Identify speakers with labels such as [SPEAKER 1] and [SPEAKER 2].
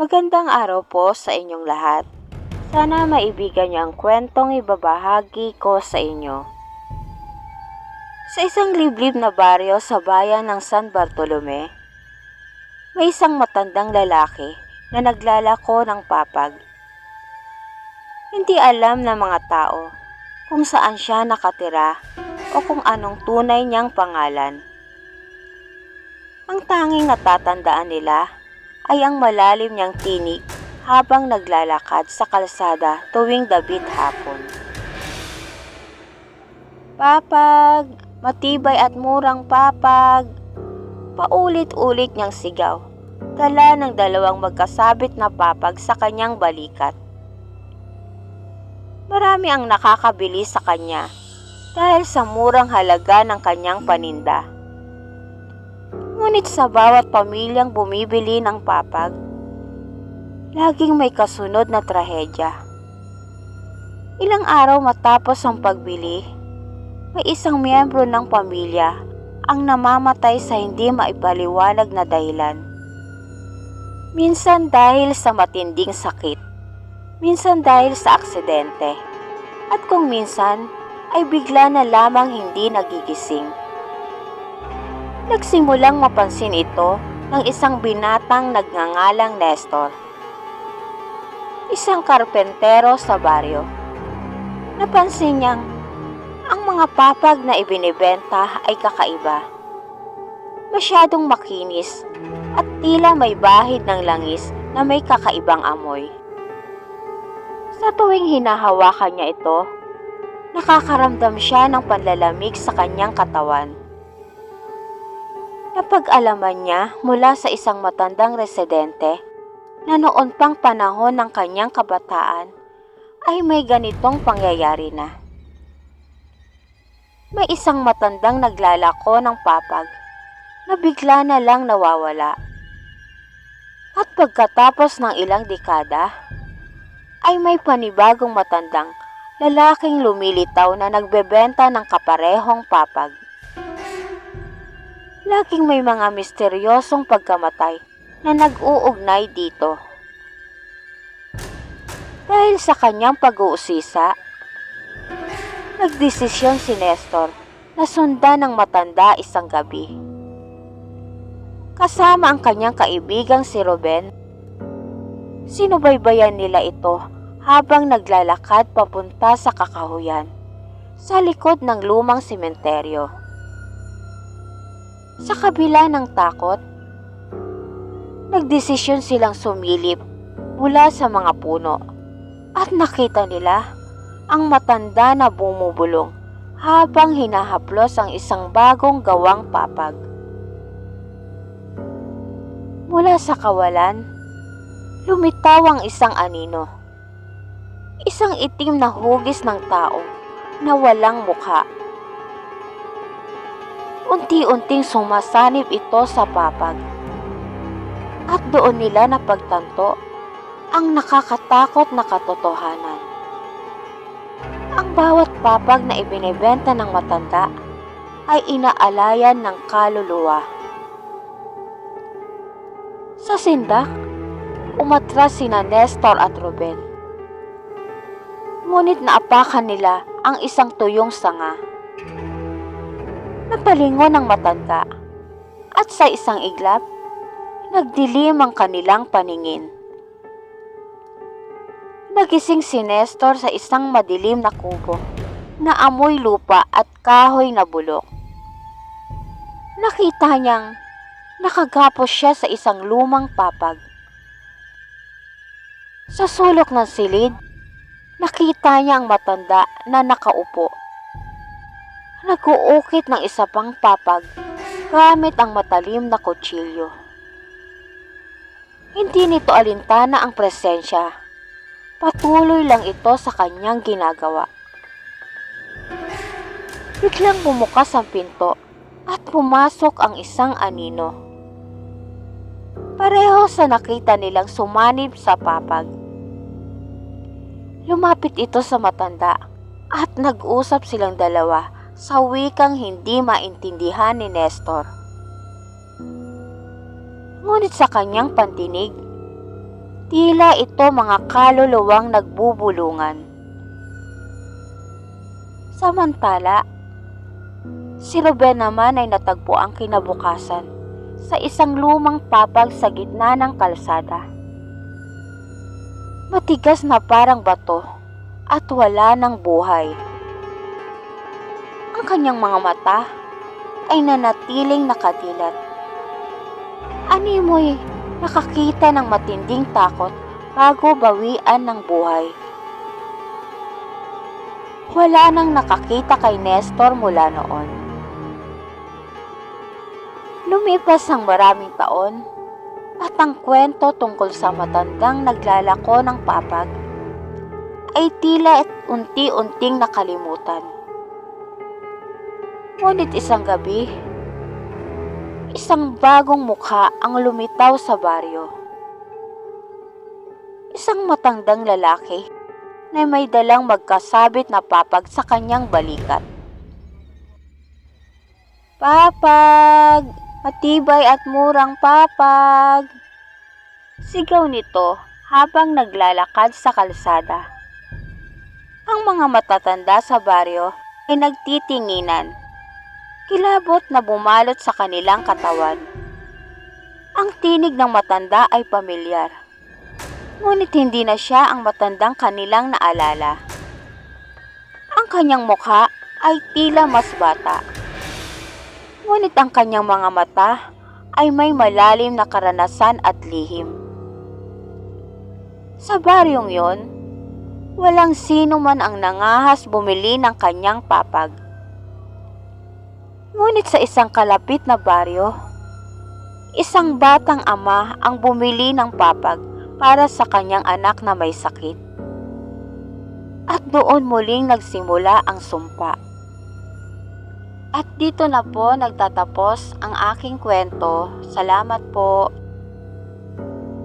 [SPEAKER 1] Magandang araw po sa inyong lahat. Sana maibigan niyo ang kwentong ibabahagi ko sa inyo. Sa isang liblib na baryo sa bayan ng San Bartolome, may isang matandang lalaki na naglalako ng papag. Hindi alam ng mga tao kung saan siya nakatira o kung anong tunay niyang pangalan. Ang tanging natatandaan nila ay ang malalim niyang tinig habang naglalakad sa kalsada tuwing dabit hapon. Papag! Matibay at murang papag! Paulit-ulit niyang sigaw. Dala ng dalawang magkasabit na papag sa kanyang balikat. Marami ang nakakabili sa kanya dahil sa murang halaga ng kanyang paninda. Ngunit sa bawat pamilyang bumibili ng papag, laging may kasunod na trahedya. Ilang araw matapos ang pagbili, may isang miyembro ng pamilya ang namamatay sa hindi maipaliwanag na dahilan. Minsan dahil sa matinding sakit, minsan dahil sa aksidente, at kung minsan ay bigla na lamang hindi nagigising. Nagsimulang mapansin ito ng isang binatang nagngangalang Nestor. Isang karpentero sa baryo. Napansin niyang ang mga papag na ibinibenta ay kakaiba. Masyadong makinis at tila may bahid ng langis na may kakaibang amoy. Sa tuwing hinahawakan niya ito, nakakaramdam siya ng panlalamig sa kanyang katawan. Napag-alaman niya mula sa isang matandang residente na noon pang panahon ng kanyang kabataan ay may ganitong pangyayari na. May isang matandang naglalako ng papag na bigla na lang nawawala. At pagkatapos ng ilang dekada, ay may panibagong matandang lalaking lumilitaw na nagbebenta ng kaparehong papag. Laging may mga misteryosong pagkamatay na nag-uugnay dito. Dahil sa kanyang pag-uusisa, nagdesisyon si Nestor na sundan ng matanda isang gabi. Kasama ang kanyang kaibigang si Ruben, sinubaybayan nila ito habang naglalakad papunta sa kakahuyan sa likod ng lumang sementeryo. Sa kabila ng takot, nagdesisyon silang sumilip mula sa mga puno at nakita nila ang matanda na bumubulong habang hinahaplos ang isang bagong gawang papag. Mula sa kawalan, lumitaw ang isang anino. Isang itim na hugis ng tao na walang mukha. Unti-unting sumasanib ito sa papag. At doon nila napagtanto ang nakakatakot na katotohanan. Ang bawat papag na ibinebenta ng matanda ay inaalayan ng kaluluwa. Sa sindak, umatras sina Nestor at Ruben. Ngunit naapakan nila ang isang tuyong sanga. Napalingon ang matanda at sa isang iglap, nagdilim ang kanilang paningin. Nagising si Nestor sa isang madilim na kubo na amoy lupa at kahoy na bulok. Nakita niyang nakagapos siya sa isang lumang papag. Sa sulok ng silid, nakita niya ang matanda na nakaupo. Nag-uukit ng isa pang papag gamit ang matalim na kutsilyo. Hindi nito alintana ang presensya. Patuloy lang ito sa kanyang ginagawa. Biglang bumukas ang pinto at pumasok ang isang anino. Pareho sa nakita nilang sumanib sa papag. Lumapit ito sa matanda at nag-usap silang dalawa sa wikang hindi maintindihan ni Nestor. Ngunit sa kanyang pantinig, Tila ito mga kaluluwang nagbubulungan. Samantala, si Ruben naman ay natagpo ang kinabukasan sa isang lumang papag sa gitna ng kalsada. Matigas na parang bato at wala ng buhay. Ang kanyang mga mata ay nanatiling nakadilat. Animoy nakakita ng matinding takot bago bawian ng buhay. Wala nang nakakita kay Nestor mula noon. Lumipas ang maraming taon at ang kwento tungkol sa matandang naglalako ng papag ay tila at unti-unting nakalimutan. Ngunit isang gabi, isang bagong mukha ang lumitaw sa baryo. Isang matandang lalaki na may dalang magkasabit na papag sa kanyang balikat. Papag! Matibay at murang papag! Sigaw nito habang naglalakad sa kalsada. Ang mga matatanda sa baryo ay nagtitinginan. Kilabot na bumalot sa kanilang katawan. Ang tinig ng matanda ay pamilyar. Ngunit hindi na siya ang matandang kanilang naalala. Ang kanyang mukha ay tila mas bata. Ngunit ang kanyang mga mata ay may malalim na karanasan at lihim. Sa baryong yon, walang sino man ang nangahas bumili ng kanyang papag. Ngunit sa isang kalapit na baryo, isang batang ama ang bumili ng papag para sa kanyang anak na may sakit. At doon muling nagsimula ang sumpa. At dito na po nagtatapos ang aking kwento. Salamat po.